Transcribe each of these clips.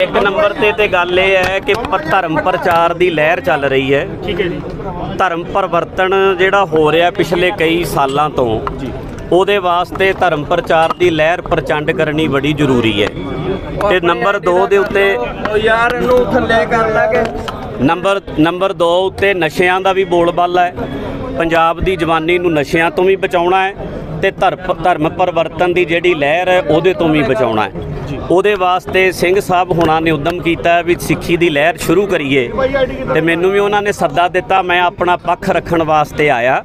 ਇੱਕ ਨੰਬਰ ਤੇ ਤੇ ਗੱਲ ਇਹ ਹੈ ਕਿ ਪ- ਧਰਮ ਪ੍ਰਚਾਰ ਦੀ ਲਹਿਰ ਚੱਲ ਰਹੀ ਹੈ। ਠੀਕ ਹੈ ਜੀ। ਧਰਮ ਪਰਿਵਰਤਨ ਜਿਹੜਾ ਹੋ ਰਿਹਾ ਪਿਛਲੇ ਕਈ ਸਾਲਾਂ ਤੋਂ ਉਹਦੇ ਵਾਸਤੇ ਧਰਮ ਪ੍ਰਚਾਰ ਦੀ ਲਹਿਰ ਪ੍ਰਚੰਡ ਕਰਨੀ ਬੜੀ ਜ਼ਰੂਰੀ ਹੈ। ਤੇ ਨੰਬਰ 2 ਦੇ ਉੱਤੇ ਯਾਰ ਇਹਨੂੰ ਥੱਲੇ ਕਰ ਲਾਂਗੇ ਨੰਬਰ ਨੰਬਰ 2 ਉੱਤੇ ਨਸ਼ਿਆਂ ਦਾ ਵੀ ਬੋਲਬਾਲਾ ਹੈ। ਪੰਜਾਬ ਦੀ ਜਵਾਨੀ ਨੂੰ ਨਸ਼ਿਆਂ ਤੋਂ ਵੀ ਬਚਾਉਣਾ ਹੈ ਤੇ ਧਰਮ ਧਰਮ ਪਰਿਵਰਤਨ ਦੀ ਜਿਹੜੀ ਲਹਿਰ ਹੈ ਉਹਦੇ ਤੋਂ ਵੀ ਬਚਾਉਣਾ ਹੈ। ਉਹਦੇ ਵਾਸਤੇ ਸਿੰਘ ਸਾਹਿਬ ਹੁਣਾਂ ਨੇ ਉਦਮ ਕੀਤਾ ਵੀ ਸਿੱਖੀ ਦੀ ਲਹਿਰ ਸ਼ੁਰੂ ਕਰੀਏ। ਤੇ ਮੈਨੂੰ ਵੀ ਉਹਨਾਂ ਨੇ ਸੱਦਾ ਦਿੱਤਾ, ਮੈਂ ਆਪਣਾ ਪੱਖ ਰੱਖਣ ਵਾਸਤੇ ਆਇਆ।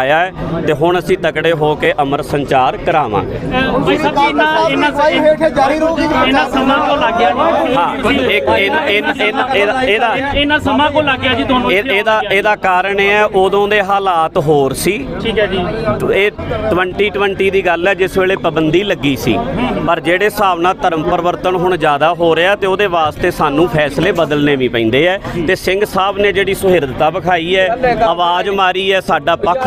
ਛਕਾਇਆ ਹੈ ਤੇ ਹੁਣ ਅਸੀਂ ਤਕੜੇ ਹੋ ਕੇ ਅੰਮ੍ਰਿਤ ਸੰਚਾਰ ਕਰਾਵਾਂਗੇ। ਇਹਦਾ ਇਹਦਾ ਕਾਰਨ ਇਹ ਹੈ ਉਦੋਂ ਦੇ ਹਾਲਾਤ ਹੋਰ ਸੀ। ਠੀਕ ਹੈ ਜੀ। ਇਹ 2020 ਦੀ ਗੱਲ ਹੈ ਜਿਸ ਵੇਲੇ ਪਾਬੰਦੀ ਲੱਗੀ ਸੀ। ਪਰ ਜਿਹੜੇ ਹਿਸਾਬ ਨਾਲ ਧਰਮ ਪਰਿਵਰਤਨ ਹੁਣ ਜ਼ਿਆਦਾ ਹੋ ਰਿਹਾ ਤੇ ਉਹਦੇ ਵਾਸਤੇ ਸਾਨੂੰ ਫੈਸਲੇ ਬਦਲਨੇ ਵੀ ਪੈਂਦੇ ਐ ਤੇ ਸਿੰਘ ਸਾਹਿਬ ਨੇ ਜਿਹੜੀ ਸੁਹਿਰਦਤਾ ਵਿਖਾਈ ਹੈ ਆਵਾਜ਼ ਮਾਰੀ ਹੈ ਸਾਡਾ ਪੱਖ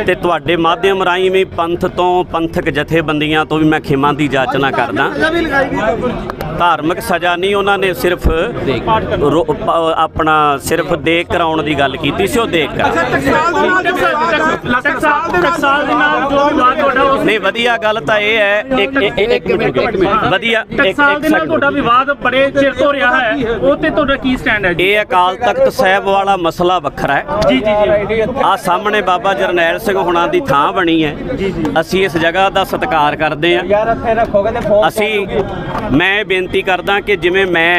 ਤੇ ਤੁਹਾਡੇ ਮਾਧਿਅਮ ਰਾਹੀਂ ਵੀ ਪੰਥ ਤੋਂ ਪੰਥਕ ਜਥੇਬੰਦੀਆਂ ਤੋਂ ਵੀ ਮੈਂ ਖਿਮਾ ਦੀ ਜਾਚਨਾ ਕਰਦਾ। ਧਾਰਮਿਕ ਸਜ਼ਾ ਨਹੀਂ ਉਹਨਾਂ ਨੇ ਸਿਰਫ ਆਪਣਾ ਸਿਰਫ ਦੇਖ ਕਰਾਉਣ ਦੀ ਗੱਲ ਕੀਤੀ ਸੀ, ਉਹ ਦੇਖ ਕਰ ਟਕਸਾਲ ਦੇ ਨਾਲ ਜੋ ਵਿਵਾਦ ਤੁਹਾਡਾ ਉਸ ਨਹੀਂ ਵਧੀਆ ਗੱਲ ਤਾਂ ਇਹ ਹੈ ਇੱਕ ਇੱਕ- ਇੱਕ ਮਿੰਟ ਵਧੀਆ ਇੱਕ ਟਕਸਾਲ ਦੇ ਨਾਲ ਤੁਹਾਡਾ ਵਿਵਾਦ ਬੜੇ ਚਿਰ ਤੋਂ ਰਿਹਾ ਹੈ ਉਹ ਤੇ ਤੁਹਾਡਾ ਕੀ ਸਟੈਂਡ ਹੈ ਜੀ? ਇਹ ਅਕਾਲ ਤਖਤ ਸਾਹਿਬ ਵਾਲਾ ਮਸਲਾ ਵੱਖਰਾ ਹੈ। ਜੀ ਜੀ ਜੀ। ਆ ਸਾਹਮਣੇ ਬਾਬਾ ਜਰਨੈਲ ਸਿੰਘ ਹੁਣਾਂ ਦੀ ਥਾਂ ਬਣੀ ਹੈ। ਅਸੀਂ ਇਸ ਜਗ੍ਹਾ ਦਾ ਸਤਿਕਾਰ ਕਰਦੇ ਹਾਂ। ਯਾਰ ਇੱਥੇ ਰੱਖੋਗੇ ਤੇ ਫੋਨ ਅਸੀਂ ਮੈਂ ਇਹ ਬੇਨਤੀ ਕਰਦਾ ਕਿ ਜਿਵੇਂ ਮੈਂ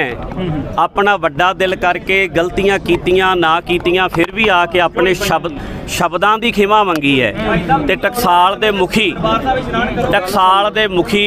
ਆਪਣਾ ਵੱਡਾ ਦਿਲ ਕਰਕੇ ਗਲਤੀਆਂ ਕੀਤੀਆਂ ਨਾ ਕੀਤੀਆਂ ਫਿਰ ਵੀ ਆ ਕੇ ਆਪਣੇ ਸ਼ਬਦ ਸ਼ਬਦਾਂ ਦੀ ਖਿਮਾ ਮੰਗੀ ਹੈ ਤੇ ਟਕਸਾਲ ਦੇ ਮੁਖੀ ਟਕਸਾਲ ਦੇ ਮੁਖੀ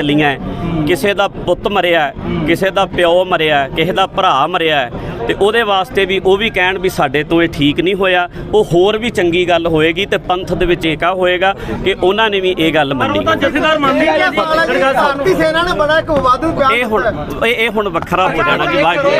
ਚੱਲੀਆਂ ਕਿਸੇ ਦਾ ਪੁੱਤ ਮਰਿਆ ਕਿਸੇ ਦਾ ਪਿਓ ਮਰਿਆ ਕਿਸੇ ਦਾ ਭਰਾ ਮਰਿਆ ਤੇ ਉਹਦੇ ਵਾਸਤੇ ਵੀ ਉਹ ਵੀ ਕਹਿਣ ਵੀ ਸਾਡੇ ਤੋਂ ਇਹ ਠੀਕ ਨਹੀਂ ਹੋਇਆ। ਉਹ ਹੋਰ ਵੀ ਚੰਗੀ ਗੱਲ ਹੋਏਗੀ ਤੇ ਪੰਥ ਦੇ ਵਿੱਚ ਏਕਾ ਹੋਏਗਾ ਕਿ ਉਹਨਾਂ ਨੇ ਵੀ ਇਹ ਗੱਲ ਮੰਨੀ ਇਹ ਹੁਣ ਇਹ ਇਹ ਹੁਣ ਵੱਖਰਾ ਹੋ ਜਾਣਾ ਜੀ ਵਾਹਿਗੁਰੂ।